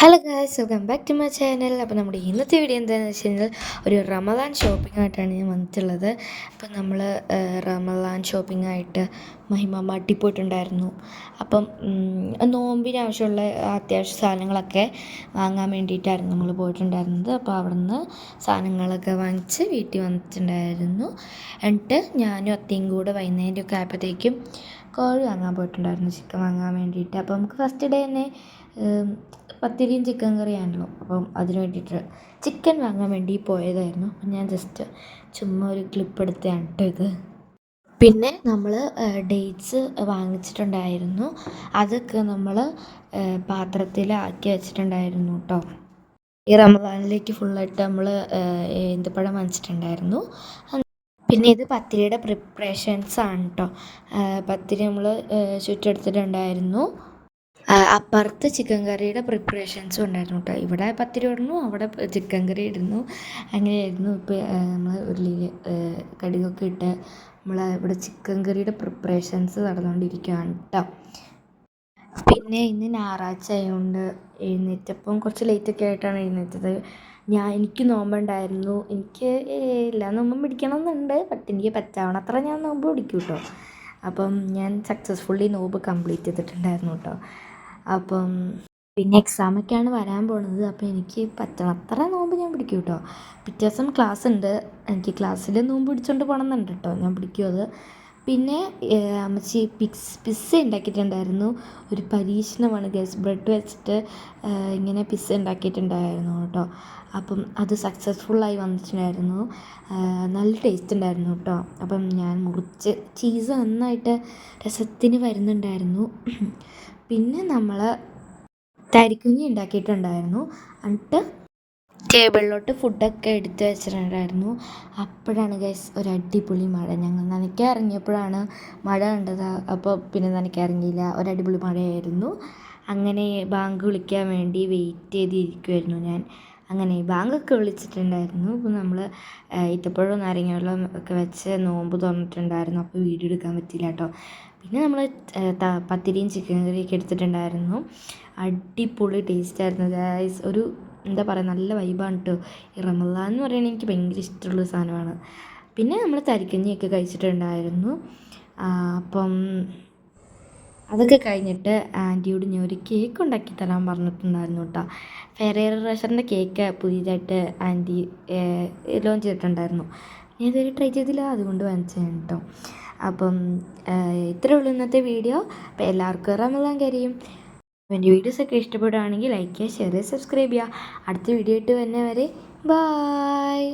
Hello guys welcome back to my channel അപ്പോൾ നമ്മുടെ ഇന്നത്തെ വീഡിയോ എന്താണെന്ന് വെച്ച് കഴിഞ്ഞാൽ ഒരു റമദാൻ ഷോപ്പിംഗ് ആയിട്ടാണ് ഞാൻ വന്നിട്ടുള്ളത്. അപ്പോൾ നമ്മൾ റമദാൻ ഷോപ്പിംഗ് ആയിട്ട് മഹിമ മട്ടി പോയിട്ടുണ്ടായിരുന്നു. അപ്പം നോമ്പിന് ആവശ്യമുള്ള അത്യാവശ്യ സാധനങ്ങളൊക്കെ വാങ്ങാൻ വേണ്ടിയിട്ടായിരുന്നു നമ്മൾ പോയിട്ടുണ്ടായിരുന്നത്. അപ്പോൾ അവിടുന്ന് സാധനങ്ങളൊക്കെ വാങ്ങിച്ച് വീട്ടിൽ വന്നിട്ടുണ്ടായിരുന്നു. എന്നിട്ട് ഞാനും അത്തയും കൂടെ വൈകുന്നേരമൊക്കെ ആയപ്പോഴത്തേക്കും കോഴി വാങ്ങാൻ പോയിട്ടുണ്ടായിരുന്നു ചിക്കൻ വാങ്ങാൻ വേണ്ടിയിട്ട്. അപ്പോൾ നമുക്ക് ഫസ്റ്റ് ഡേ തന്നെ പത്തിരിയും ചിക്കൻ കറിയാണല്ലോ. അപ്പം അതിന് വേണ്ടിയിട്ട് ചിക്കൻ വാങ്ങാൻ വേണ്ടി പോയതായിരുന്നു. അപ്പം ഞാൻ ജസ്റ്റ് ചുമ്മാ ഒരു ക്ലിപ്പ് എടുത്തതാണ് കേട്ടോ ഇത്. പിന്നെ നമ്മൾ ഡേറ്റ്സ് വാങ്ങിച്ചിട്ടുണ്ടായിരുന്നു. അതൊക്കെ നമ്മൾ പാത്രത്തിൽ ആക്കി വെച്ചിട്ടുണ്ടായിരുന്നു കേട്ടോ ഈ റമദാനിലേക്ക് ഫുള്ളായിട്ട് നമ്മൾ ഈന്തപ്പഴം വാങ്ങിച്ചിട്ടുണ്ടായിരുന്നു. പിന്നെ ഇത് പത്തിരിയുടെ പ്രിപ്പറേഷൻസ് ആണ് കേട്ടോ പത്തിരി നമ്മൾ ചുറ്റെടുത്തിട്ടുണ്ടായിരുന്നു. അപ്പുറത്ത് ചിക്കൻ കറിയുടെ പ്രിപ്പറേഷൻസും ഉണ്ടായിരുന്നു കേട്ടോ ഇവിടെ പത്തിരി ഇടുന്നു അവിടെ ചിക്കൻ കറി ഇടുന്നു. അങ്ങനെയായിരുന്നു ഇപ്പോൾ നമ്മൾ ഉരുളി കടുകൊക്കെ ഇട്ട് നമ്മൾ ഇവിടെ ചിക്കൻ കറിയുടെ പ്രിപ്പറേഷൻസ് നടന്നുകൊണ്ടിരിക്കുകയാണ് കേട്ടോ പിന്നെ ഇന്ന് ഞായറാഴ്ച ആയതുകൊണ്ട് എഴുന്നേറ്റപ്പം കുറച്ച് ലേറ്റൊക്കെ ആയിട്ടാണ് എഴുന്നേറ്റത്. ഞാൻ എനിക്ക് നോമ്പുണ്ടായിരുന്നു. എനിക്ക് എല്ലാ നോമ്പും പിടിക്കണം എന്നുണ്ട് ബട്ട് എനിക്ക് പറ്റാവണത്ര ഞാൻ നോമ്പ് പിടിക്കും കേട്ടോ അപ്പം ഞാൻ സക്സസ്ഫുള്ളി നോമ്പ് കംപ്ലീറ്റ് ചെയ്തിട്ടുണ്ടായിരുന്നു കേട്ടോ അപ്പം പിന്നെ എക്സാമൊക്കെയാണ് വരാൻ പോണത്. അപ്പോൾ എനിക്ക് പറ്റണത്ര നോമ്പ് ഞാൻ പിടിക്കും കേട്ടോ പിറ്റേ ദിവസം ക്ലാസ് ഉണ്ട് എനിക്ക് ക്ലാസ്സിൽ നോമ്പ് പിടിച്ചുകൊണ്ട് പോകണമെന്നുണ്ട് കേട്ടോ ഞാൻ പിടിക്കും അത്. പിന്നെ അമ്മച്ചി പിക്സ് പിസ്സ ഉണ്ടാക്കിയിട്ടുണ്ടായിരുന്നു ഒരു പരീക്ഷണമാണ്. ഗസ് ബ്രെഡ് വെച്ചിട്ട് ഇങ്ങനെ പിസ്സ ഉണ്ടാക്കിയിട്ടുണ്ടായിരുന്നു കേട്ടോ അപ്പം അത് സക്സസ്ഫുള്ളായി വന്നിട്ടുണ്ടായിരുന്നു. നല്ല ടേസ്റ്റ് ഉണ്ടായിരുന്നു കേട്ടോ അപ്പം ഞാൻ മുറിച്ച് ചീസ് നന്നായിട്ട് രസത്തിന് വരുന്നുണ്ടായിരുന്നു. പിന്നെ നമ്മൾ തരിക്കുഞ്ഞി ഉണ്ടാക്കിയിട്ടുണ്ടായിരുന്നു. എന്നിട്ട് ടേബിളിലോട്ട് ഫുഡൊക്കെ എടുത്ത് വെച്ചിട്ടുണ്ടായിരുന്നു. അപ്പോഴാണ് ഗൈസ് ഒരു അടിപൊളി മഴ. ഞങ്ങൾ നനയ്ക്കാൻ ഇറങ്ങിയപ്പോഴാണ് മഴ കണ്ടത്. അപ്പോൾ പിന്നെ നനയ്ക്കാൻ ഇറങ്ങിയില്ല. ഒരു അടിപൊളി മഴയായിരുന്നു. അങ്ങനെ ബാങ്ക് വിളിക്കാൻ വേണ്ടി വെയിറ്റ് ചെയ്തിരിക്കുമായിരുന്നു ഞാൻ. അങ്ങനെ ബാങ്കൊക്കെ വിളിച്ചിട്ടുണ്ടായിരുന്നു. അപ്പോൾ നമ്മൾ ഈത്തപ്പഴവും നാരങ്ങ വെള്ളം ഒക്കെ വെച്ച് നോമ്പ് തുറന്നിട്ടുണ്ടായിരുന്നു. അപ്പോൾ വീഡിയോ എടുക്കാൻ പറ്റിയില്ല കേട്ടോ. പിന്നെ നമ്മൾ പത്തിരിയും ചിക്കൻ കറിയൊക്കെ എടുത്തിട്ടുണ്ടായിരുന്നു. അടിപൊളി ടേസ്റ്റ് ആയിരുന്നു. ഗായ്സ് ഒരു എന്താ പറയുക നല്ല വൈബാണ് കേട്ടോ ഈ റമദാൻ എന്ന് പറയുന്നത് എനിക്ക് ഭയങ്കര ഇഷ്ടമുള്ള സാധനമാണ്. പിന്നെ നമ്മൾ തരിക്കഞ്ഞിയൊക്കെ കഴിച്ചിട്ടുണ്ടായിരുന്നു. അപ്പം അതൊക്കെ കഴിഞ്ഞിട്ട് ആന്റിയോട് ഞാൻ ഒരു കേക്ക് ഉണ്ടാക്കി തരാൻ പറഞ്ഞിട്ടുണ്ടായിരുന്നു കേട്ടോ ഫെറേർ റഷറിന്റെ കേക്ക് പുതിയതായിട്ട് ആന്റി ലോഞ്ച് ചെയ്തിട്ടുണ്ടായിരുന്നു. ഞാൻ ഇതുവരെ ട്രൈ ചെയ്തില്ല അതുകൊണ്ട് വാങ്ങിച്ചതാണ് കേട്ടോ അപ്പം ഇത്രയേ ഉള്ളൂ ഇന്നത്തെ വീഡിയോ അപ്പോൾ എല്ലാവർക്കും റമദാൻ കരിയും. എന്റെ വീഡിയോസൊക്കെ ഇഷ്ടപ്പെടുകയാണെങ്കിൽ ലൈക്ക് ചെയ്യുക ഷെയർ ചെയ്യുക സബ്സ്ക്രൈബ് ചെയ്യുക. അടുത്ത വീഡിയോ ഇട്ട് വരുന്നവരെ ബായ്